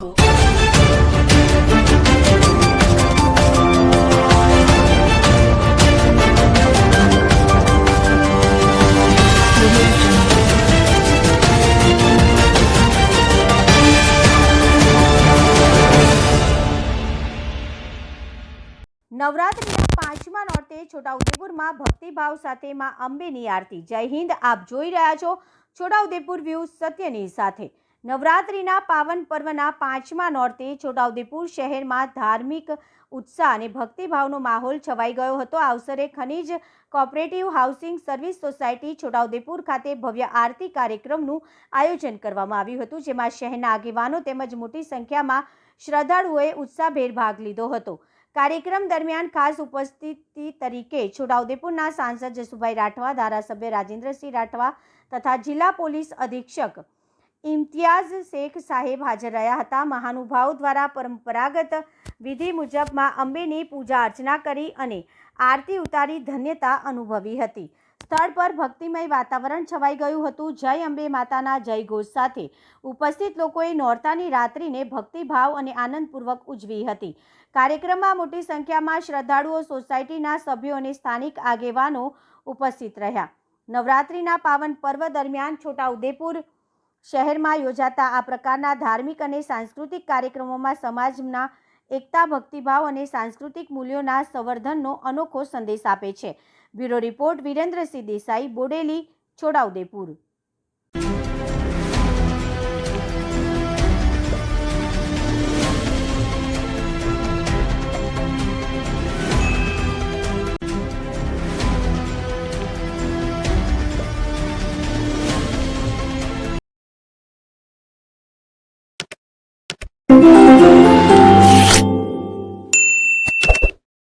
નવરાત્રિના પાંચમા નોરતે છોટાઉદેપુરમાં ભક્તિભાવ સાથે માં અંબેની આરતી. જય હિન્દ, આપ જોઈ રહ્યા છો છોટાઉદેપુર વ્યૂ સત્યની સાથે. નવરાત્રિના પાવન પર્વના પાંચમા નોરતે છોટાઉદેપુર શહેરમાં ધાર્મિક ઉત્સાહ અને ભક્તિભાવનો માહોલ છવાઈ ગયો હતો. આ અવસરે ખનીજ cooperative housing service society Chhota Udepur ખાતે ભવ્ય આરતી કાર્યક્રમનું આયોજન કરવામાં આવ્યું હતું, જેમાં શહેરના આગેવાનો તેમજ મોટી સંખ્યામાં શ્રદ્ધાળુઓએ ઉત્સાહભેર ભાગ લીધો હતો. કાર્યક્રમ દરમિયાન ખાસ ઉપસ્થિતિ તરીકે છોટાઉદેપુરના સાંસદ જસુભાઈ રાઠવા, ધારાસભ્ય રાજેન્દ્રસિંહ રાઠવા તથા જિલ્લા પોલીસ અધિક્ષક ઇમ્તિયાઝ શેખ સાહેબ હાજર રહ્યા હતા. મહાનુભાવ દ્વારા પરંપરાગત વિધિ મુજબમાં અંબેની પૂજા અર્ચના કરી અને આરતી ઉતારી ધન્યતા અનુભવી હતી. સ્થળ પર ભક્તિમય વાતાવરણ છવાઈ ગયું હતું. જય અંબે માતાના જય ઘોષ સાથે ઉપસ્થિત લોકોએ નોરતાની રાત્રિને ભક્તિભાવ અને આનંદપૂર્વક ઉજવી હતી. કાર્યક્રમમાં મોટી સંખ્યામાં શ્રદ્ધાળુઓ સોસાયટીના સભ્યો અને સ્થાનિક આગેવાનો ઉપસ્થિત રહ્યા. નવરાત્રિના પાવન પર્વ દરમિયાન છોટાઉદેપુર શહેરમાં યોજાતા આ પ્રકારના ધાર્મિક અને સાંસ્કૃતિક કાર્યક્રમોમાં સમાજના એકતા, ભક્તિભાવ અને સાંસ્કૃતિક મૂલ્યોના સંવર્ધનનો અનોખો સંદેશ આપે છે. Bureau report Virendrasinh Desai, Bodeli, Chhota Udepur.